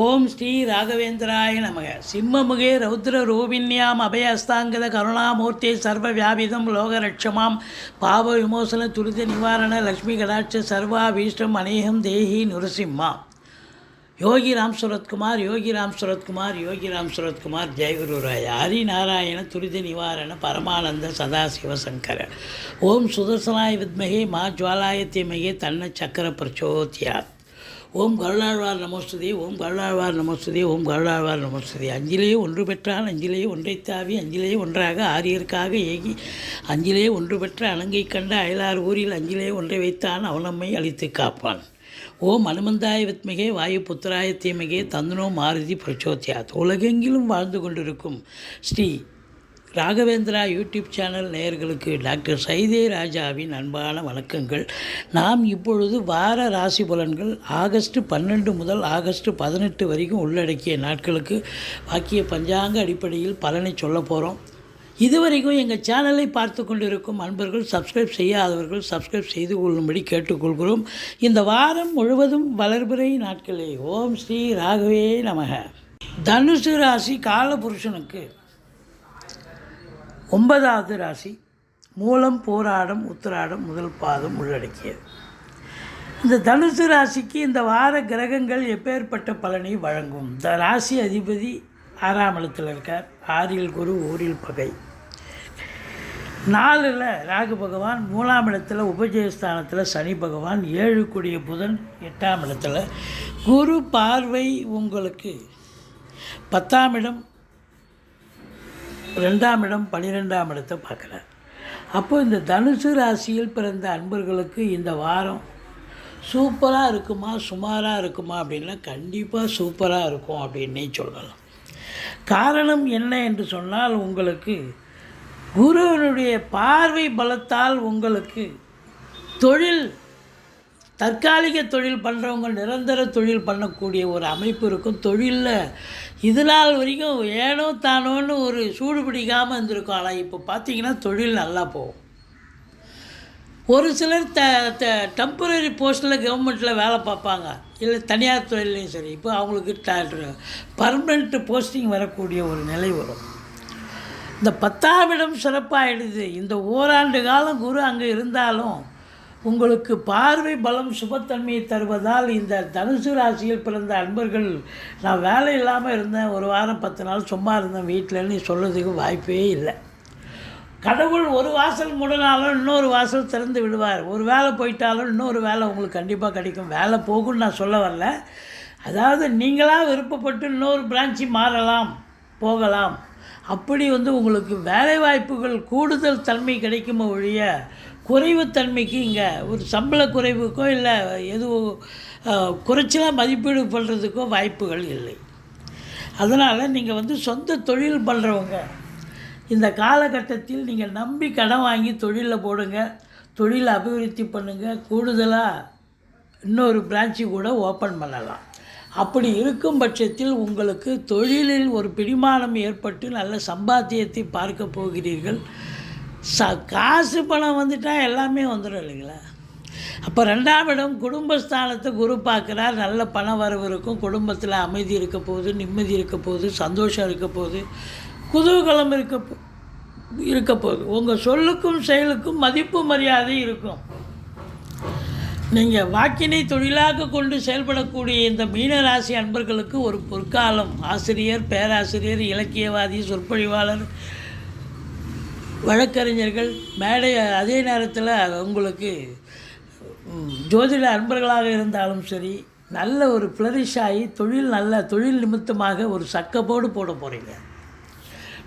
ஓம் ஸ்ரீ ராகவேந்திராய நமக. சிம்மமுகே ரௌத்ர ரூபிண்யாம் அபயஸ்தாங்கத கருணாமூர்த்தி சர்வ வியாபிதம் லோகரட்சமாம். பாவ விமோசன துரித நிவாரண லக்ஷ்மி கடாட்ச சர்வாபீஷ்டம் அநேகம் தேஹி நுரசிம்மா. யோகி ராம் சுரத்குமார் யோகி ராம் சுரத்குமார் யோகி ராம் சுரத்குமார் ஜெயகுருராய ஹரிநாராயண துரித நிவாரண பரமானந்த சதாசிவ சங்கர ஓம் சுதர்சனாய வித்மகே மா ஜுவாலாயத்தியமகே தன்ன சக்கர பிரச்சோத்யாத். ஓம் கருளாழ்வார் நமோஸ்துதி ஓம் கருளாழ்வார் நமோஸ்துதி ஓம் கருளாழ்வார் நமோஸ்துதி. அஞ்சிலேயே ஒன்று பெற்றால் அஞ்சிலேயே ஒன்றை தாவி அஞ்சிலேயே ஒன்றாக ஆரியருக்காக ஏகி அஞ்சிலேயே ஒன்று பெற்ற அலங்கை கண்ட அயலார் ஊரில் அஞ்சிலேயே ஒன்றை வைத்தான் அவனம்மை அழித்து காப்பான். ஓம் அனுமந்தாய வித்மிகே வாயு புத்திராய தீமிகே தந்தனோ மாருதி பிரச்சோத்தியாத் உலகெங்கிலும் வாழ்ந்து கொண்டிருக்கும் ஸ்ரீ ராகவேந்திரா யூடியூப் சேனல் நேயர்களுக்கு டாக்டர் சைதே ராஜாவின் அன்பான வணக்கங்கள். நாம் இப்பொழுது வார ராசி பலன்கள் ஆகஸ்ட் பன்னெண்டு முதல் ஆகஸ்ட் பதினெட்டு வரைக்கும் உள்ளடக்கிய நாட்களுக்கு வாக்கிய பஞ்சாங்க அடிப்படையில் பலனை சொல்ல போகிறோம் இதுவரைக்கும் எங்கள் சேனலை பார்த்து கொண்டிருக்கும் அன்பர்கள் சப்ஸ்கிரைப் செய்யாதவர்கள் சப்ஸ்கிரைப் செய்து கொள்ளும்படி கேட்டுக்கொள்கிறோம். இந்த வாரம் முழுவதும் வளர்பிறை நாட்களே. ஓம் ஸ்ரீ ராகவே நமக. தனுசு ராசி காலபுருஷனுக்கு ஒன்பதாவது ராசி மூலம் போராடம் உத்திராடம் முதல் பாதம் உள்ளடக்கியது. இந்த தனுசு ராசிக்கு இந்த வார கிரகங்கள் எப்பேற்பட்ட பலனை வழங்கும்? இந்த ராசி அதிபதி ஆறாம் இடத்தில் இருக்கார். ஆறில் குரு ஊரில் பகை. நாலில் ராகு பகவான் மூணாம் இடத்துல உபஜயஸ்தானத்தில் சனி பகவான் ஏழு கூடிய புதன் எட்டாம் இடத்துல குரு பார்வை உங்களுக்கு. பத்தாம் இடம் ரெண்டாம் இடம் பன்னிரெண்டாம் இடத்தை பார்க்குறார். அப்போ இந்த தனுசு ராசியில் பிறந்த அன்பர்களுக்கு இந்த வாரம் சூப்பராக இருக்குமா சுமாராக இருக்குமா அப்படின்னா கண்டிப்பாக சூப்பராக இருக்கும் அப்படின்னே சொல்லலாம். காரணம் என்ன என்று சொன்னால் உங்களுக்கு குருவனுடைய பார்வை பலத்தால் உங்களுக்கு தொழில் தற்காலிக தொழில் பண்ணுறவங்க நிரந்தர தொழில் பண்ணக்கூடிய ஒரு அமைப்பு இருக்கும். தொழிலில் இது நாள் வரைக்கும் ஏனோ தானோன்னு ஒரு சூடு பிடிக்காமல் இருந்திருக்கும். ஆனால் இப்போ பார்த்தீங்கன்னா தொழில் நல்லா போகும். ஒரு சிலர் த த டெம்பரரி போஸ்ட்டில் கவர்மெண்ட்டில் வேலை பார்ப்பாங்க. இல்லை தனியார் தொழிலையும் சரி இப்போ அவங்களுக்கு ட பர்மனெண்ட் போஸ்டிங் வரக்கூடிய ஒரு நிலை வரும். இந்த பத்தாம் இடம் சிறப்பாகிடுது இந்த ஓராண்டு காலம் குரு அங்கே இருந்தாலும் உங்களுக்கு பார்வை பலம் சுபத்தன்மையை தருவதால் இந்த தனுசு ராசியில் பிறந்த அன்பர்கள் நான் வேலை இல்லாமல் இருந்தேன் ஒரு வாரம் பத்து நாள் சும்மா இருந்தேன் வீட்டிலன்னு சொல்கிறதுக்கு வாய்ப்பே இல்லை. கடவுள் ஒரு வாசல் மூடினாலும் இன்னொரு வாசல் திறந்து விடுவார். ஒரு வேலை போயிட்டாலும் இன்னொரு வேலை உங்களுக்கு கண்டிப்பாக கிடைக்கும். வேலை போகும்னு நான் சொல்ல வரல. அதாவது நீங்களாக விருப்பப்பட்டு இன்னொரு பிரான்ச்சு மாறலாம் போகலாம். அப்படி வந்து உங்களுக்கு வேலைவாய்ப்புகள் கூடுதல் தன்மை கிடைக்குமோ ஒழிய குறைவுத்தன்மைக்கு இங்கே ஒரு சம்பள குறைவுக்கோ இல்லை எதுவும் குறைச்சலாக மதிப்பீடு பண்ணுறதுக்கோ வாய்ப்புகள் இல்லை. அதனால் நீங்கள் வந்து சொந்த தொழில் பண்ணுறவங்க இந்த காலகட்டத்தில் நீங்கள் நம்பி கடன் வாங்கி தொழிலில் போடுங்க தொழில் அபிவிருத்தி பண்ணுங்கள் கூடுதலாக இன்னொரு பிரான்ச்சு கூட ஓப்பன் பண்ணலாம். அப்படி இருக்கும் பட்சத்தில் உங்களுக்கு தொழிலில் ஒரு பிடிமானம் ஏற்பட்டு நல்ல சம்பாத்தியத்தை பார்க்க போகிறீர்கள். ச காசு பணம் வந்துட்டால் எல்லாமே வந்துடும் இல்லைங்களா? அப்போ ரெண்டாம் இடம் குடும்பஸ்தானத்தை குரு பார்க்குறார். நல்ல பண வரவு இருக்கும். குடும்பத்தில் அமைதி இருக்க போகுது நிம்மதி இருக்க போகுது சந்தோஷம் இருக்க போகுது குதூகலம் இருக்க இருக்க போகுது. உங்கள் சொல்லுக்கும் செயலுக்கும் மதிப்பு மரியாதை இருக்கும். நீங்கள் வாக்கினை தொழிலாக கொண்டு செயல்படக்கூடிய இந்த மீனராசி அன்பர்களுக்கு ஒரு பொற்காலம். ஆசிரியர் பேராசிரியர் இலக்கியவாதி சொற்பொழிவாளர் வழக்கறிஞர்கள் மேடை அதே நேரத்தில் உங்களுக்கு ஜோதிட அன்பர்களாக இருந்தாலும் சரி நல்ல ஒரு ஃப்ளரிஷ் ஆகி தொழில் நல்ல தொழில் நிமித்தமாக ஒரு சக்கப்போடு போட போகிறீங்க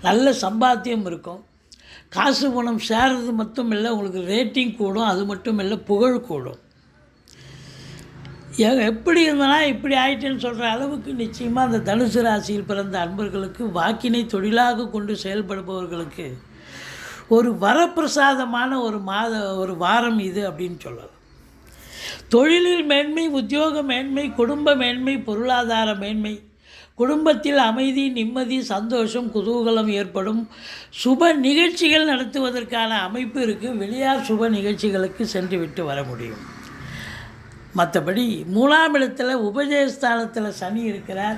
நல்ல சம்பாத்தியம் இருக்கும். காசு பணம் சேர்றது மட்டும் இல்லை உங்களுக்கு ரேட்டிங் கூடும் அது மட்டும் இல்லை புகழ் கூடும். ஏ- எப்படி இருந்தனா இப்படி ஆயிட்டேன்னு சொல்கிற அளவுக்கு நிச்சயமாக அந்த தனுசு ராசியில் பிறந்த அன்பர்களுக்கு வாக்கினை தொழிலாக கொண்டு செயல்படுபவர்களுக்கு ஒரு வரப்பிரசாதமான ஒரு மாத ஒரு வாரம் இது அப்படின்னு சொல்லலாம். தொழிலில் மேன்மை உத்தியோக மேன்மை குடும்ப மேன்மை பொருளாதார மேன்மை. குடும்பத்தில் அமைதி நிம்மதி சந்தோஷம் குதூகலம் ஏற்படும். சுப நிகழ்ச்சிகள் நடத்துவதற்கான அமைப்பு இருக்குது வெளியார் சுப நிகழ்ச்சிகளுக்கு சென்று விட்டு வர முடியும். மற்றபடி மூணாம் இடத்துல உபஜயஸ்தானத்தில் சனி இருக்கிறார்.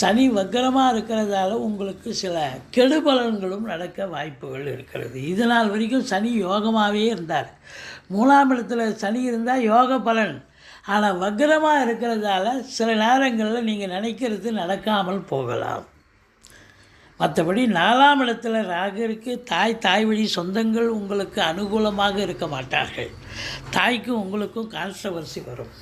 சனி வக்கரமாக இருக்கிறதால உங்களுக்கு சில கெடுபலன்களும் நடக்க வாய்ப்புகள் இருக்கிறது. இது நாள் வரைக்கும் சனி யோகமாகவே இருந்தார். மூணாம் இடத்துல சனி இருந்தால் யோக பலன். ஆனால் வக்கரமாக இருக்கிறதால சில நேரங்களில் நீங்கள் நினைக்கிறது நடக்காமல் போகலாம். மற்றபடி நாலாம் இடத்துல ராகு தாய் தாய் வழி சொந்தங்கள் உங்களுக்கு அனுகூலமாக இருக்க மாட்டார்கள். தாய்க்கும் உங்களுக்கும் கான்ட்ரவர்சி வரும்.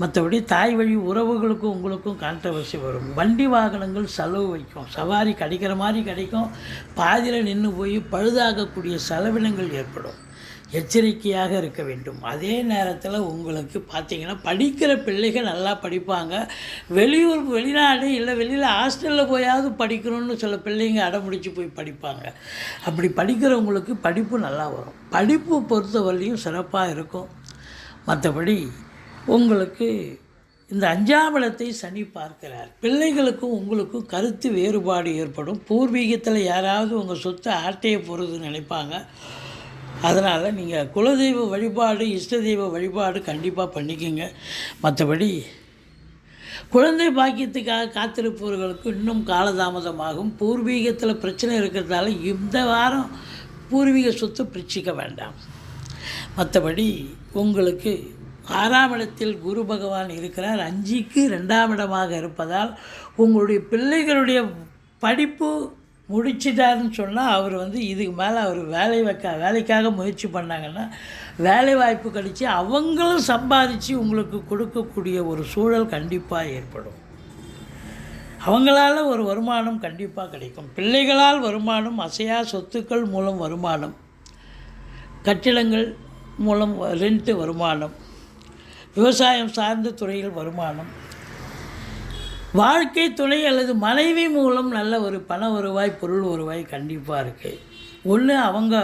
மற்றபடி தாய் வழி உறவுகளுக்கும் உங்களுக்கும் கான்ட்ரவர்சி வரும். வண்டி வாகனங்கள் செலவு வைக்கும். சவாரி கிடைக்கிற மாதிரி கிடைக்கும். பாதியில் நின்று போய் பழுதாகக்கூடிய செலவினங்கள் ஏற்படும். எச்சரிக்கையாக இருக்க வேண்டும். அதே நேரத்தில் உங்களுக்கு பார்த்தீங்கன்னா படிக்கிற பிள்ளைகள் நல்லா படிப்பாங்க. வெளியூர் வெளிநாடு இல்லை வெளியில் ஹாஸ்டலில் போயாவது படிக்கணும்னு சில பிள்ளைங்க அடம்பிடிச்சு போய் படிப்பாங்க. அப்படி படிக்கிறவங்களுக்கு படிப்பு நல்லா வரும். படிப்பு பொறுத்தவரையிலையும் சிறப்பாக இருக்கும். மற்றபடி உங்களுக்கு இந்த அஞ்சாம் இடத்தை சனி பார்க்கிறார். பிள்ளைகளுக்கும் உங்களுக்கும் கருத்து வேறுபாடு ஏற்படும். பூர்வீகத்தில் யாராவது உங்கள் சொத்தை ஆட்டையை போகிறதுன்னு நினைப்பாங்க. அதனால் நீங்கள் குலதெய்வ வழிபாடு இஷ்ட தெய்வ வழிபாடு கண்டிப்பாக பண்ணிக்கோங்க. மற்றபடி குழந்தை பாக்கியத்துக்காக காத்திருப்பவர்களுக்கு இன்னும் காலதாமதமாகும். பூர்வீகத்தில் பிரச்சனை இருக்கிறதால இந்த வாரம் பூர்வீக சொத்து பிரிச்சிக்க வேண்டாம். மற்றபடி உங்களுக்கு ஆறாம் இடத்தில் குரு பகவான் இருக்கிறார். அஞ்சுக்கு ரெண்டாம் இடமாக இருப்பதால் உங்களுடைய பிள்ளைகளுடைய படிப்பு முடிச்சிட்டாருன்னு சொன்னால் அவர் வந்து இதுக்கு மேலே அவர் வேலை வைக்க வேலைக்காக முயற்சி பண்ணாங்கன்னா வேலை வாய்ப்பு கிடைச்சி அவங்களும் சம்பாதிச்சு உங்களுக்கு கொடுக்கக்கூடிய ஒரு சூழல் கண்டிப்பாக ஏற்படும். அவங்களால ஒரு வருமானம் கண்டிப்பாக கிடைக்கும். பிள்ளைகளால் வருமானம் அசையா சொத்துக்கள் மூலம் வருமானம் கட்டிடங்கள் மூலம் ரெண்ட்டு வருமானம் விவசாயம் சார்ந்த துறையில் வருமானம். வாழ்க்கை துணை அல்லது மனைவி மூலம் நல்ல ஒரு பண வருவாய் பொருள் வருவாய் கண்டிப்பாக இருக்குது ஒன்று அவங்க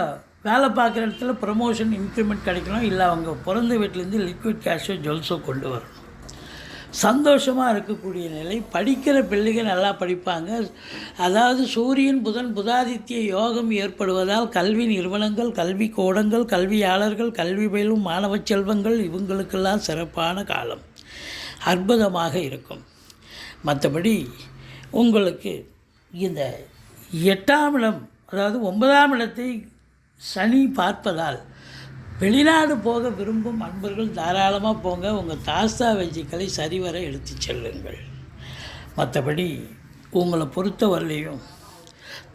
வேலை பார்க்குற இடத்துல ப்ரமோஷன் இன்க்ரிமெண்ட் கிடைக்கணும். இல்லை அவங்க பிறந்த வீட்டிலேருந்து லிக்விட் கேஷோ ஜுவல்ஸோ கொண்டு வரணும். சந்தோஷமாக இருக்கக்கூடிய நிலை. படிக்கிற பிள்ளைகள் நல்லா படிப்பாங்க. அதாவது சூரியன் புதன் புதாதித்ய யோகம் ஏற்படுவதால் கல்வி நிறுவனங்கள் கல்வி கூடங்கள் கல்வியாளர்கள் கல்வி பயிலும் மாணவ செல்வங்கள் இவங்களுக்கெல்லாம் சிறப்பான காலம். அற்புதமாக இருக்கும். மற்றபடி உங்களுக்கு இந்த எட்டாம் இடம் அதாவது ஒன்பதாம் இடத்தை சனி பார்ப்பதால் வெளிநாடு போக விரும்பும் அன்பர்கள் தாராளமாக போங்க. உங்கள் தாஸ்தா வெஜிக்களை சரிவர எடுத்து செல்லுங்கள். மற்றபடி உங்களை பொறுத்தவரையிலையும்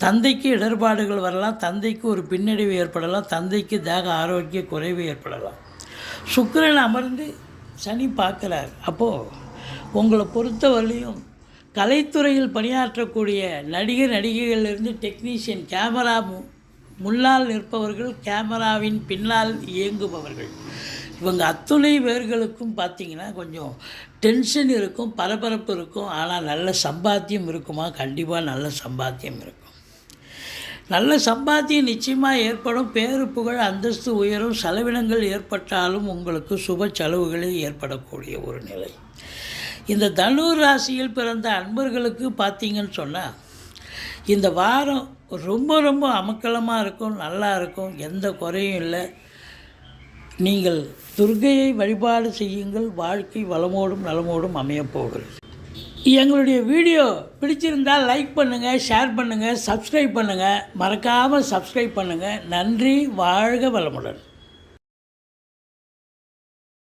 தந்தைக்கு இடர்பாடுகள் வரலாம் தந்தைக்கு ஒரு பின்னடைவு ஏற்படலாம் தந்தைக்கு தேக ஆரோக்கிய குறைவு ஏற்படலாம். சுக்கரன் அமர்ந்து சனி பார்க்குறார். அப்போது உங்களை பொறுத்தவரையிலையும் கலைத்துறையில் பணியாற்றக்கூடிய நடிகர் நடிகைகளிலிருந்து டெக்னீஷியன் கேமரா முன்னால் நிற்பவர்கள் கேமராவின் பின்னால் இயங்குபவர்கள். இவங்க அத்துணை பேர்களுக்கும் பார்த்தீங்கன்னா கொஞ்சம் டென்ஷன் இருக்கும் பரபரப்பு இருக்கும். ஆனால் நல்ல சம்பாத்தியம் இருக்குமா? கண்டிப்பாக நல்ல சம்பாத்தியம் இருக்கும். நல்ல சம்பாத்தியம் நிச்சயமாக ஏற்படும். பேரு புகழ் அந்தஸ்து உயரும் செலவினங்கள் ஏற்பட்டாலும் உங்களுக்கு சுப செலவுகளே ஏற்படக்கூடிய ஒரு நிலை. இந்த தனுர் ராசியில் பிறந்த அன்பர்களுக்கு பார்த்தீங்கன்னு சொன்னால் இந்த வாரம் ரொம்ப ரொம்ப அமக்கலமாக இருக்கும் நல்லா இருக்கும் எந்த குறையும் இல்லை. நீங்கள் துர்கையை வழிபாடு செய்யுங்கள் வாழ்க்கை வளமோடும் நலமோடும் அமையப்போகிறது எங்களுடைய வீடியோ பிடிச்சிருந்தால் லைக் பண்ணுங்கள் ஷேர் பண்ணுங்கள் சப்ஸ்கிரைப் பண்ணுங்கள் மறக்காமல் சப்ஸ்கிரைப் பண்ணுங்கள் நன்றி வாழ்க வளமுடன்.